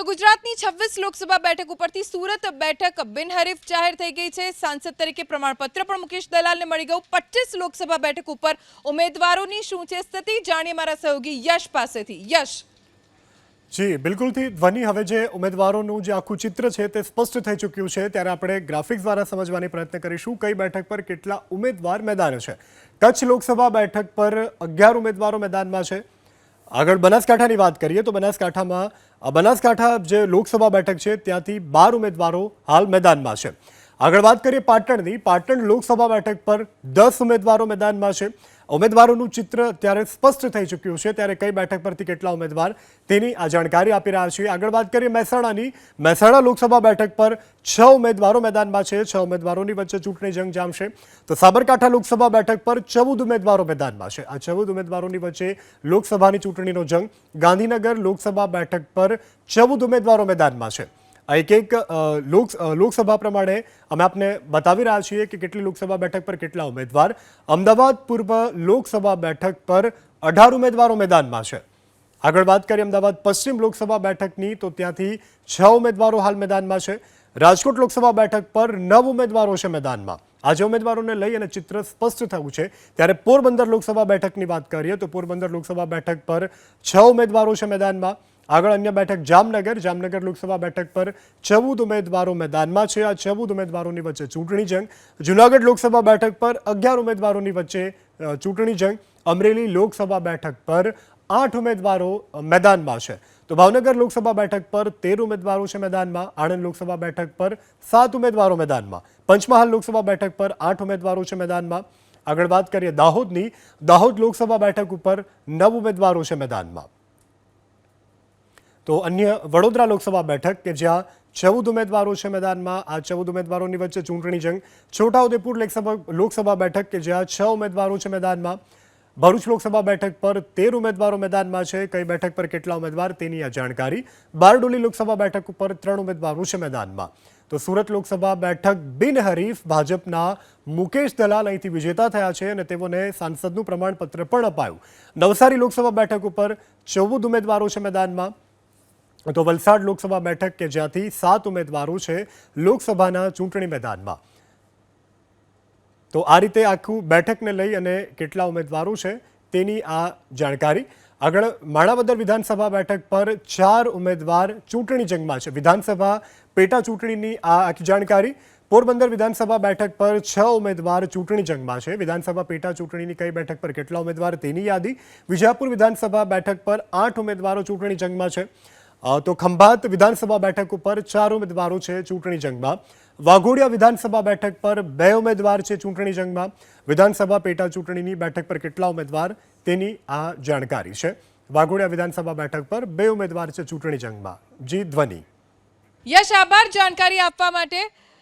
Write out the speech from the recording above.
તો ગુજરાતની છવ્વીસ લોકસભા બેઠક ઉપરથી સુરત બેઠક બિનહરીફ જાહેર થઈ ગઈ છે. સાંસદ તરીકે પ્રમાણપત્ર પણ મુકેશ દલાલને મળી ગયું. પચીસ લોકસભા બેઠક ઉપર ઉમેદવારોની શું છે સ્થિતિ જાણીએ મારા સહયોગી યશ પાસેથી. યશ. જી, બિલકુલથી ધ્વનિ હવે જે ઉમેદવારોનું જે આખું ચિત્ર છે તે સ્પષ્ટ થઈ ચૂક્યું છે. ત્યારે આપણે ગ્રાફિક્સ દ્વારા સમજવાની પ્રયત્ન કરીશું કઈ બેઠક પર કેટલા ઉમેદવાર મેદાને છે. કચ્છ લોકસભા બેઠક પર અગિયાર ઉમેદવારો મેદાનમાં છે. આગળ બનાસકાંઠાની વાત કરીએ તો બનાસકાંઠામાં બનાસકાંઠા જે લોકસભા બેઠક છે ત્યાંથી બાર ઉમેદવારો હાલ મેદાનમાં છે. આગળ વાત કરીએ પાટણની. પાટણ લોકસભા બેઠક પર દસ ઉમેદવારો મેદાનમાં છે. ઉમેદવારોનું ચિત્ર ત્યારે સ્પષ્ટ થઈ ચૂક્યું છે. ત્યારે કઈ બેઠક પરથી કેટલા ઉમેદવાર તેની આ જાણકારી આપી રહ્યા છીએ. આગળ વાત કરીએ મહેસાણાની. મહેસાણા લોકસભા બેઠક પર છ ઉમેદવારો મેદાનમાં છે. છ ઉમેદવારોની વચ્ચે ચૂંટણી જંગ જામશે તો સાબરકાંઠા લોકસભા બેઠક પર ચૌદ ઉમેદવારો મેદાનમાં છે. આ ચૌદ ઉમેદવારોની વચ્ચે લોકસભાની ચૂંટણીનો જંગ. ગાંધીનગર લોકસભા બેઠક પર ચૌદ ઉમેદવારો મેદાનમાં છે. એક એક લોક લોકસભા પ્રમાણે અમે આપને બતાવી રહ્યા છીએ કે કેટલી લોકસભા બેઠક પર કેટલા ઉમેદવાર. અમદાવાદ પૂર્વ લોકસભા બેઠક પર અઢાર ઉમેદવારો મેદાનમાં છે. આગળ વાત કરીએ અમદાવાદ પશ્ચિમ લોકસભા બેઠકની, તો ત્યાંથી છ ઉમેદવારો હાલ મેદાનમાં છે. રાજકોટ લોકસભા બેઠક પર નવ ઉમેદવારો છે મેદાનમાં. આજે ઉમેદવારોને લઈ અને ચિત્ર સ્પષ્ટ થયું છે. ત્યારે પોરબંદર લોકસભા બેઠકની વાત કરીએ તો પોરબંદર લોકસભા બેઠક પર છ ઉમેદવારો છે મેદાનમાં. આગળ અન્ય બેઠક જામનગર જામનગર લોકસભા બેઠક પર ચૌદ ઉમેદવારો મેદાનમાં છે. આ ચૌદ ઉમેદવારોની વચ્ચે ચૂંટણી જંગ. જુનાગઢ લોકસભા બેઠક પર અગિયાર ઉમેદવારોની વચ્ચે ચૂંટણી જંગ. અમરેલી લોકસભા બેઠક પર આઠ ઉમેદવારો મેદાનમાં છે. તો ભાવનગર લોકસભા બેઠક પર તેર ઉમેદવારો છે મેદાનમાં, આણંદ લોકસભા બેઠક પર સાત ઉમેદવારો મેદાનમાં. પંચમહાલ લોકસભા બેઠક પર આઠ ઉમેદવારો છે મેદાનમાં. આગળ વાત કરીએ દાહોદની. દાહોદ લોકસભા બેઠક ઉપર નવ ઉમેદવારો છે મેદાનમાં. તો અન્ય વડોદરા લોકસભા બેઠક કે જ્યાં ચૌદ ઉમેદવારો છે મેદાનમાં, આ ચૌદ ઉમેદવારોની વચ્ચે ચૂંટણી જંગ. છોટાઉદેપુર લોકસભા લોકસભા બેઠક કે જ્યાં છ ઉમેદવારો છે મેદાનમાં ભરૂચ લોકસભા બેઠક પર તેર ઉમેદવારો મેદાનમાં છે. કઈ બેઠક પર કેટલા ઉમેદવાર તેની આ જાણકારી. બારડોલી લોકસભા બેઠક ઉપર ત્રણ ઉમેદવારો છે મેદાનમાં. તો સુરત લોકસભા બેઠક બિનહરીફ ભાજપના મુકેશ દલાલ અહીંથી વિજેતા થયા છે અને તેઓને સાંસદનું પ્રમાણપત્ર પણ અપાયું. નવસારી લોકસભા બેઠક ઉપર ચૌદ ઉમેદવારો છે મેદાનમાં. તો વલસાડ લોકસભા બેઠક કે જ્યાંથી સાત ઉમેદવારો છે લોકસભાના ચૂંટણી મેદાનમાં. તો આ રીતે આખું બેઠકને લઈ અને કેટલા ઉમેદવારો છે તેની આ જાણકારી. આગળ માણાવદર વિધાનસભા બેઠક પર ચાર ઉમેદવાર ચૂંટણી જંગમાં છે. વિધાનસભા પેટા ચૂંટણીની આ આખી જાણકારી. પોરબંદર વિધાનસભા બેઠક પર છ ઉમેદવાર ચૂંટણી જંગમાં છે. વિધાનસભા પેટા ચૂંટણીની કઈ બેઠક પર કેટલા ઉમેદવાર તેની યાદી. વિજાપુર વિધાનસભા બેઠક પર આઠ ઉમેદવારો ચૂંટણી જંગમાં છે. તો ખંભાત વિધાનસભા બેઠક ઉપર ચાર ઉમેદવારો છે ચૂંટણી જંગમાં. વાઘોડિયા વિધાનસભા બેઠક પર બે ઉમેદવાર છે ચૂંટણી જંગમાં. વિધાનસભા પેટા ચૂંટણીની બેઠક પર કેટલા ઉમેદવાર તેની આ જાણકારી છે. વાઘોડિયા વિધાનસભા બેઠક પર બે ઉમેદવાર છે ચૂંટણી જંગમાં. જી ધ્વનિ. યશ, આભાર જાણકારી આપવા માટે.